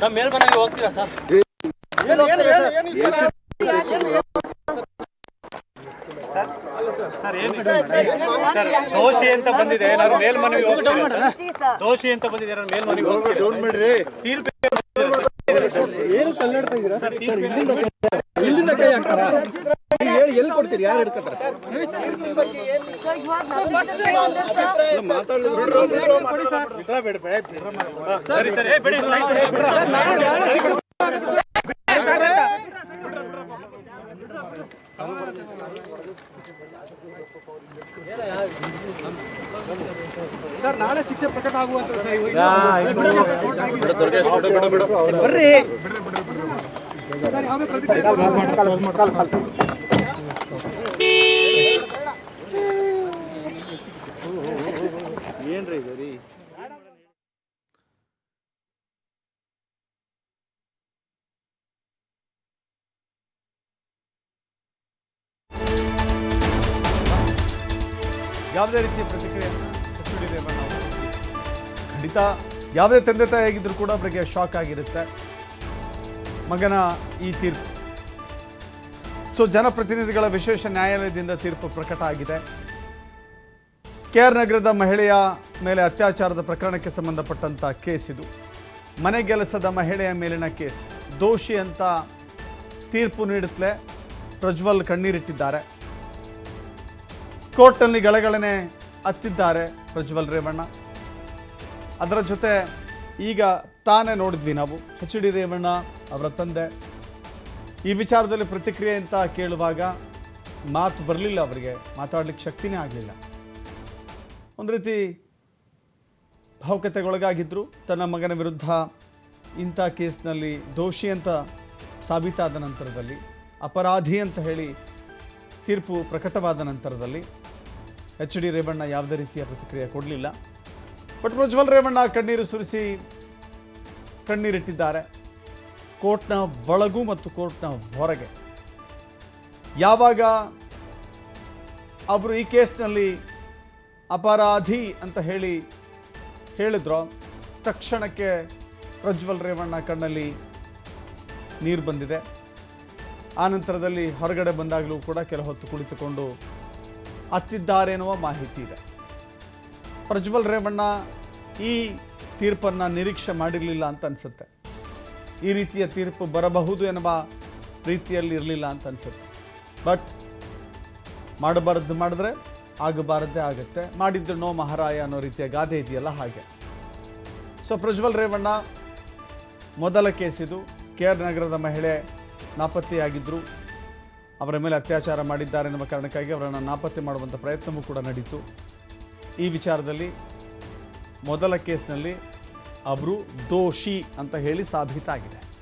Sir ಮೇಲ್ಮನೆಗೆ ಹೋಗ್ತೀರಾ sir? ದೋಷಿ ಅಂತ ಬಂದಿದೆ. ನಾನು ಮೇಲ್ಮನೆಗೆ ಹೋಗ್ತೀರಾ ದೋಷಿ ಅಂತ ಬಂದಿದೆ ಮೇಲ್ಮನೆಗೆ ಹೋಗ್ತೀರಾ ತೀರ್ಪು ಏನು ಕಲ್ಲಾಡ್ತಾ ಇದ್ದೀರಾ? ಸರ್ ಯಾರು ಹಿಡ್ಕೊತಾರೆ ಸರ್ ಇವಾಗ ನಾವು ಸರ್ ಸರಿ ಸರಿ ಏ, ಬಿಡಿ ಸರ್ ನಾಳೆ ಶಿಕ್ಷೆ ಪ್ರಕಟ ಆಗುವಂತ ಸರ್ ಬರ್ರಿ ಸರ್ ಯಾವುದೇ ಪ್ರತಿಕ್ರಿಯೆ ರೀತಿಯ ರೇವಣ್ಣ ಅವರು ಖಂಡಿತ ಯಾವುದೇ ತಂದೆ ತಾಯಿಯಾಗಿದ್ದರೂ ಕೂಡ ಅವರಿಗೆ ಶಾಕ್ ಆಗಿರುತ್ತೆ. ಮಗನ ಈ ತೀರ್ಪು. ಸೊ ಜನಪ್ರತಿನಿಧಿಗಳ ವಿಶೇಷ ನ್ಯಾಯಾಲಯದಿಂದ ತೀರ್ಪು ಪ್ರಕಟ ಆಗಿದೆ. ಕೆ ಆರ್ ನಗರದ ಮಹಿಳೆಯ ಮೇಲೆ ಅತ್ಯಾಚಾರದ ಪ್ರಕರಣಕ್ಕೆ ಸಂಬಂಧಪಟ್ಟಂಥ ಕೇಸ್ ಇದು. ಮನೆಗೆಲಸದ ಮಹಿಳೆಯ ಮೇಲಿನ ಕೇಸ್. ದೋಷಿ ಅಂತ ತೀರ್ಪು ನೀಡುತ್ತಲೇ ಪ್ರಜ್ವಲ್ ಕಣ್ಣೀರಿಟ್ಟಿದ್ದಾರೆ. ಕೋರ್ಟ್ನಲ್ಲಿ ಗಳಗಳನೆ ಹತ್ತಿದ್ದಾರೆ ಪ್ರಜ್ವಲ್ ರೇವಣ್ಣ. ಅದರ ಜೊತೆ ಈಗ ತಾನೇ ನೋಡಿದ್ವಿ ನಾವು. ಎಚ್ ಡಿ ರೇವಣ್ಣ ಅವರ ತಂದೆ. ಈ ವಿಚಾರದಲ್ಲಿ ಪ್ರತಿಕ್ರಿಯೆ ಅಂತ ಕೇಳುವಾಗ ಮಾತು ಬರಲಿಲ್ಲ ಅವರಿಗೆ. ಮಾತಾಡಲಿಕ್ಕೆ ಶಕ್ತಿನೇ ಆಗಲಿಲ್ಲ. ಒಂದು ರೀತಿ ಭಾವುಕತೆಗೊಳಗಾಗಿದ್ದರು ತನ್ನ ಮಗನ ವಿರುದ್ಧ ಇಂಥ ಕೇಸ್ನಲ್ಲಿ ದೋಷಿ ಅಂತ ಸಾಬೀತಾದ ನಂತರದಲ್ಲಿ, ಅಪರಾಧಿ ಅಂತ ಹೇಳಿ ತೀರ್ಪು ಪ್ರಕಟವಾದ ನಂತರದಲ್ಲಿ ಎಚ್ ಡಿ ರೇವಣ್ಣ ಯಾವುದೇ ರೀತಿಯ ಪ್ರತಿಕ್ರಿಯೆ ಕೊಡಲಿಲ್ಲ. ಬಟ್ ಪ್ರಜ್ವಲ್ ರೇವಣ್ಣ ಕಣ್ಣೀರು ಸುರಿಸಿ ಕಣ್ಣೀರಿಟ್ಟಿದ್ದಾರೆ. ಕೋರ್ಟ್ನ ಒಳಗೂ ಮತ್ತು ಕೋರ್ಟ್ನ ಹೊರಗೆ. ಯಾವಾಗ ಅವರು ಈ ಕೇಸ್ನಲ್ಲಿ ಅಪರಾಧಿ ಅಂತ ಹೇಳಿ ಹೇಳಿದ್ರು, ತಕ್ಷಣಕ್ಕೆ ಪ್ರಜ್ವಲ್ ರೇವಣ್ಣ ಕಣ್ಣಲ್ಲಿ ನೀರು ಬಂದಿದೆ. ಆ ನಂತರದಲ್ಲಿ ಹೊರಗಡೆ ಬಂದಾಗಲೂ ಕೂಡ ಕೆಲ ಹೊತ್ತು ಕುಳಿತುಕೊಂಡು ಅತ್ತಿದ್ದಾರೆ ಎನ್ನುವ ಮಾಹಿತಿ ಇದೆ. ಪ್ರಜ್ವಲ್ ರೇವಣ್ಣ ಈ ತೀರ್ಪನ್ನು ನಿರೀಕ್ಷೆ ಮಾಡಿರಲಿಲ್ಲ ಅಂತ ಅನಿಸುತ್ತೆ. ಈ ರೀತಿಯ ತೀರ್ಪು ಬರಬಹುದು ಎನ್ನುವ ರೀತಿಯಲ್ಲಿ ಇರಲಿಲ್ಲ ಅಂತ ಅನಿಸುತ್ತೆ. ಬಟ್ ಮಾಡಬಾರದ್ದು ಮಾಡಿದ್ರೆ ಆಗಬಾರದ್ದೇ ಆಗುತ್ತೆ. ಮಾಡಿದ್ದು ನೋ ಮಹಾರಾಯ ಅನ್ನೋ ರೀತಿಯ ಗಾದೆ ಇದೆಯಲ್ಲ ಹಾಗೆ. ಸೊ ಪ್ರಜ್ವಲ್ ರೇವಣ್ಣ ಮೊದಲ ಕೇಸ್ ಇದು. ಕೆ ಆರ್ ನಗರದ ಮಹಿಳೆ ನಾಪತ್ತೆಯಾಗಿದ್ದರು ಅವರ ಮೇಲೆ ಅತ್ಯಾಚಾರ ಮಾಡಿದ್ದಾರೆ ಎನ್ನುವ ಕಾರಣಕ್ಕಾಗಿ ಅವರನ್ನು ನಾಪತ್ತೆ ಮಾಡುವಂಥ ಪ್ರಯತ್ನವೂ ಕೂಡ ನಡೀತು. ಈ ವಿಚಾರದಲ್ಲಿ ಮೊದಲ ಕೇಸ್ನಲ್ಲಿ ಅವರು ದೋಷಿ ಅಂತ ಹೇಳಿ ಸಾಬೀತಾಗಿದೆ.